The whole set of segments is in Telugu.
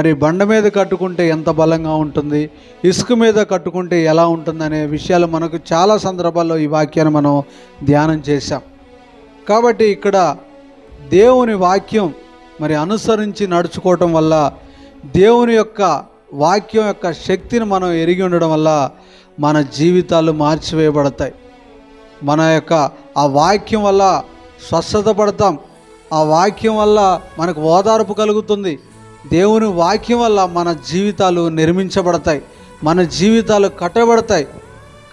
మరి బండ మీద కట్టుకుంటే ఎంత బలంగా ఉంటుంది? ఇసుక మీద కట్టుకుంటే ఎలా ఉంటుంది అనే విషయాలు మనకు చాలా సందర్భాల్లో ఈ వాక్యాన్ని మనం ధ్యానం చేశాం. కాబట్టి ఇక్కడ దేవుని వాక్యం మరి అనుసరించి నడుచుకోవటం వల్ల దేవుని యొక్క వాక్యం యొక్క శక్తిని మనం ఎరిగి ఉండడం వల్ల మన జీవితాలు మార్చివేయబడతాయి. మన యొక్క ఆ వాక్యం వల్ల స్వస్థత పడతాం. ఆ వాక్యం వల్ల మనకు ఓదార్పు కలుగుతుంది. దేవుని వాక్యం వల్ల మన జీవితాలు నిర్మించబడతాయి మన జీవితాలు కట్టబడతాయి.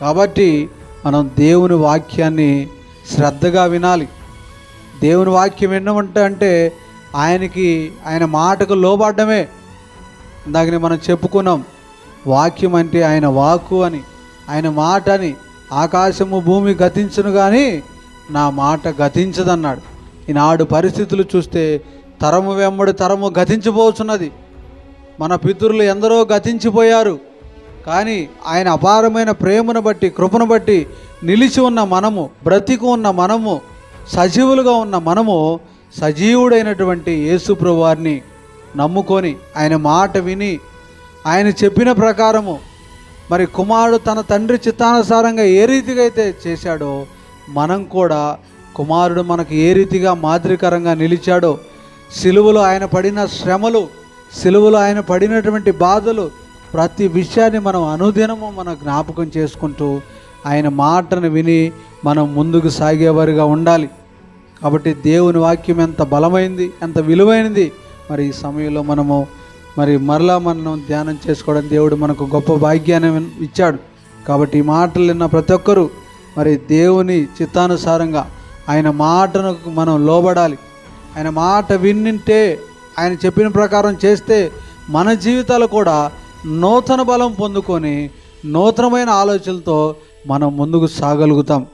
కాబట్టి మనం దేవుని వాక్యాన్ని శ్రద్ధగా వినాలి. దేవుని వాక్యం ఎన్నమంటే అంటే ఆయనకి ఆయన మాటకు లోబడ్డమే. ఇందాకనే మనం చెప్పుకున్నాం వాక్యం అంటే ఆయన వాకు అని ఆయన మాట అని ఆకాశము భూమి గతించును కానీ నా మాట గతించదన్నాడు. ఈనాడు పరిస్థితులు చూస్తే తరము వెంబడి తరము గతించిపోతున్నది మన పితరులు ఎందరో గతించిపోయారు. కానీ ఆయన అపారమైన ప్రేమను బట్టి కృపను బట్టి నిలిచి ఉన్న మనము బ్రతికి ఉన్న మనము సజీవులుగా ఉన్న మనము సజీవుడైనటువంటి యేసుప్రభు వారిని నమ్ముకొని ఆయన మాట విని ఆయన చెప్పిన ప్రకారము మరి కుమారుడు తన తండ్రి చిత్తానుసారంగా ఏ రీతిగా అయితే చేశాడో మనం కూడా కుమారుడు మనకు ఏ రీతిగా మాదిరికరంగా నిలిచాడో సిలువలో ఆయన పడిన శ్రమలు సిలువలో ఆయన పడినటువంటి బాధలు ప్రతి విషయాన్ని మనం అనుదినము మనం జ్ఞాపకం చేసుకుంటూ ఆయన మాటను విని మనం ముందుకు సాగేవారిగా ఉండాలి. కాబట్టి దేవుని వాక్యం ఎంత బలమైంది ఎంత విలువైనది. మరి ఈ సమయంలో మనము మరి మరలా మనం ధ్యానం చేసుకోవడం దేవుడు మనకు గొప్ప భాగ్యాన్ని ఇచ్చాడు. కాబట్టి ఈ మాటలు విన్న ప్రతి ఒక్కరూ మరి దేవుని చిత్తానుసారంగా ఆయన మాటను మనం లోబడాలి. ఆయన మాట విన్నింటే ఆయన చెప్పిన ప్రకారం చేస్తే మన జీవితాలు కూడా నూతన బలం పొందుకొని నూతనమైన ఆలోచనలతో మనం ముందుకు సాగలుగుతాం.